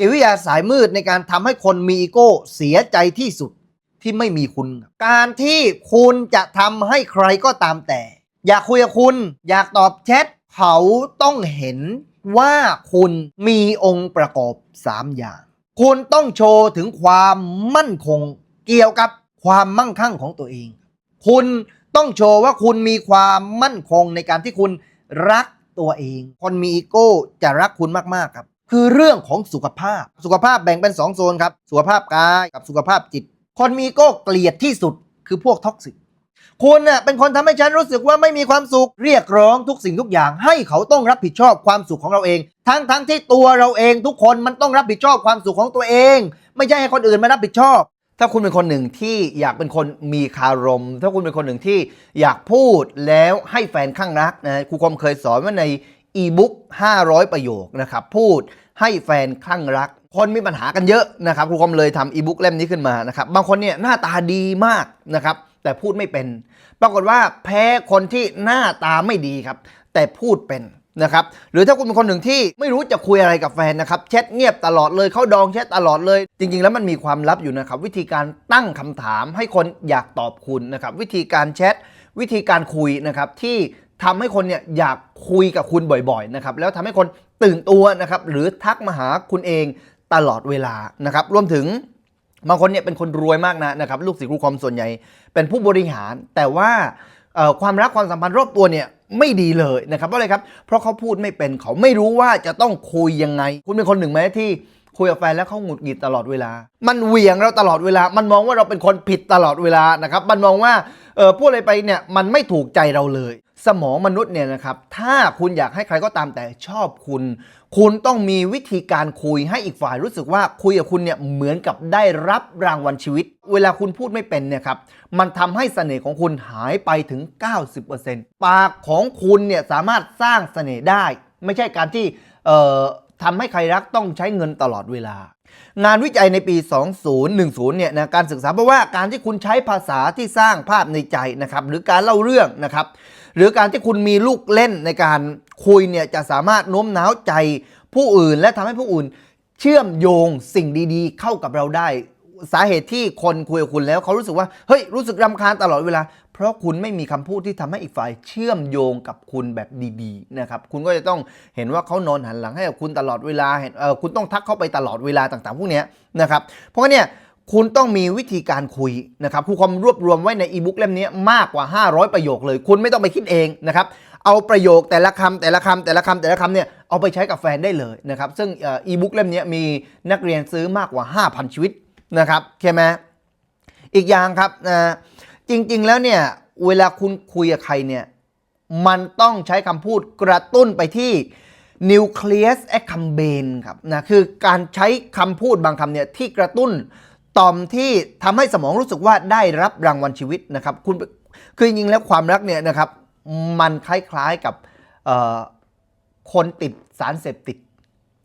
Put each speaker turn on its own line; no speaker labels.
จิตวิทยาสายมืดในการทำให้คนมีอีโก้เสียใจที่สุดที่ไม่มีคุณ การที่คุณจะทำให้ใครก็ตามแต่ อยากคุยกับคุณ อยากตอบแชทเขาต้องเห็นว่าคุณมีองค์ประกอบ 3 อย่าง คุณต้องโชว์ถึงความมั่นคง เกี่ยวกับความมั่งคั่งของตัวเอง คุณต้องโชว์ว่าคุณมีความมั่นคงในการที่คุณรักตัวเอง คนมีอีโก้จะรักคุณมาก ๆ ครับ คือเรื่องของสุขภาพ สุขภาพแบ่งเป็น 2 โซนครับ สุขภาพกายกับสุขภาพจิต คนมีโก้เกลียดที่สุดคือพวกท็อกซิกคุณน่ะเป็นคนทำให้ฉันรู้สึกว่าไม่มีความสุข เรียกร้องทุกสิ่งทุกอย่าง ให้เขาต้องรับผิดชอบความสุขของเราเอง ทั้งทั้งที่ตัวเราเองทุกคนมันต้องรับผิดชอบความสุขของตัวเอง ไม่ใช่ให้คนอื่นมารับผิดชอบ ถ้าคุณเป็นคนหนึ่งที่อยากเป็นคนมีคารม ถ้าคุณเป็นคนหนึ่งที่อยากพูดแล้วให้แฟนข้างรักนะครูคมเคยสอนว่าใน อีบุ๊ก500 ประโยคนะครับ พูดให้แฟนข้างรัก คนมีปัญหากันเยอะนะครับครูคอมเลยทำอีบุ๊กเล่มนี้ขึ้นมานะครับ บางคนเนี่ยหน้าตาดีมากนะครับ แต่พูดไม่เป็น ปรากฏว่าแพ้คนที่หน้าตาไม่ดีครับ แต่พูดเป็นนะครับ หรือถ้าคุณเป็นคนหนึ่งที่ไม่รู้จะคุยอะไรกับแฟนนะครับแชทเงียบตลอดเลยเข้าดองแชทตลอดเลย จริง ๆ แล้วมันมีความลับอยู่นะครับ วิธีการตั้งคำถามให้คนอยากตอบคุณนะครับ วิธีการแชทวิธีการคุยนะครับที่ ทำให้คนเนี่ยอยากคุยกับคุณบ่อยๆนะครับแล้วทำให้คนตื่นตัวนะครับหรือทักมาหาคุณเองตลอดเวลานะครับรวมถึงบางคนเนี่ยเป็นคนรวยมากนะนะครับลูกศิษย์ครูคอมส่วนใหญ่เป็นผู้บริหาร แต่ว่าความรักความสัมพันธ์รอบตัวเนี่ยไม่ดีเลยนะครับเพราะอะไรครับ เพราะเขาพูดไม่เป็นเขาไม่รู้ว่าจะต้องคุยยังไง คุณเป็นคนหนึ่งไหมที่คุยกับแฟนแล้วเขาหงุดหงิดตลอดเวลา มันเหวี่ยงเราตลอดเวลา มันมองว่าเราเป็นคนผิดตลอดเวลานะครับ มันมองว่าเออพูดอะไรไปเนี่ยมันไม่ถูกใจเราเลย สมองมนุษย์เนี่ยนะครับ ถ้าคุณอยากให้ใครก็ตามแต่ชอบคุณ คุณต้องมีวิธีการคุยให้อีกฝ่ายรู้สึกว่าคุยกับคุณเนี่ยเหมือนกับได้รับรางวัลชีวิต เวลาคุณพูดไม่เป็นเนี่ยครับ มันทำให้เสน่ห์ของคุณหายไปถึง 90%ปากของคุณเนี่ยสามารถสร้างเสน่ห์ได้ ไม่ใช่การที่เอ่อ ทำให้ใครรักต้องใช้เงินตลอดเวลา งานวิจัยในปี 2010 เนี่ยนะการศึกษาเพราะว่าการที่คุณใช้ภาษาที่สร้างภาพในใจนะครับหรือการเล่าเรื่องนะครับหรือการที่คุณมีลูกเล่นในการคุยเนี่ยจะสามารถโน้มน้าวใจผู้อื่น และทำให้ผู้อื่น เชื่อมโยงสิ่งดีๆ เข้ากับเราได้ สาเหตุที่คนคุยกับคุณแล้วเขารู้สึกว่าเฮ้ยรู้สึกรำคาญตลอดเวลา เพราะคุณไม่มีคำพูดที่ทำให้อีกฝ่ายเชื่อมโยงกับคุณแบบดีๆนะครับคุณก็จะต้องเห็นว่าเขานอนหันหลังให้กับคุณตลอดเวลาเห็นเออคุณต้องทักเข้าไปตลอดเวลาต่างๆ พวกนี้นะครับเพราะงั้นเนี่ยคุณต้องมีวิธีการคุยนะครับครูคอมรวบรวมไว้ในอีบุ๊กเล่มนี้มากกว่า 500 ประโยคเลย คุณไม่ต้องไปคิดเองนะครับเอาประโยคแต่ละคำแต่ละคำแต่ละคำแต่ละคำเนี่ยเอาไปใช้กับแฟนได้เลยนะครับซึ่งอ่อีบุ๊กเล่มนี้มีนักเรียนซื้อมากกว่า 5,000 ชีวิต นะครับใช่ไหมอีกอย่างครับนะจริง ๆ แล้วเนี่ยเวลาคุณคุยกับใครเนี่ยมันต้องใช้คำพูดกระตุ้นไปที่ nucleus accumbens ครับนะคือการใช้คำพูดบางคำเนี่ยที่กระตุ้นต่อมที่ทำให้สมองรู้สึกว่าได้รับรางวัลชีวิตนะครับคุณคือจริงๆแล้วความรักเนี่ยนะครับมันคล้ายๆกับคนติดสารเสพติด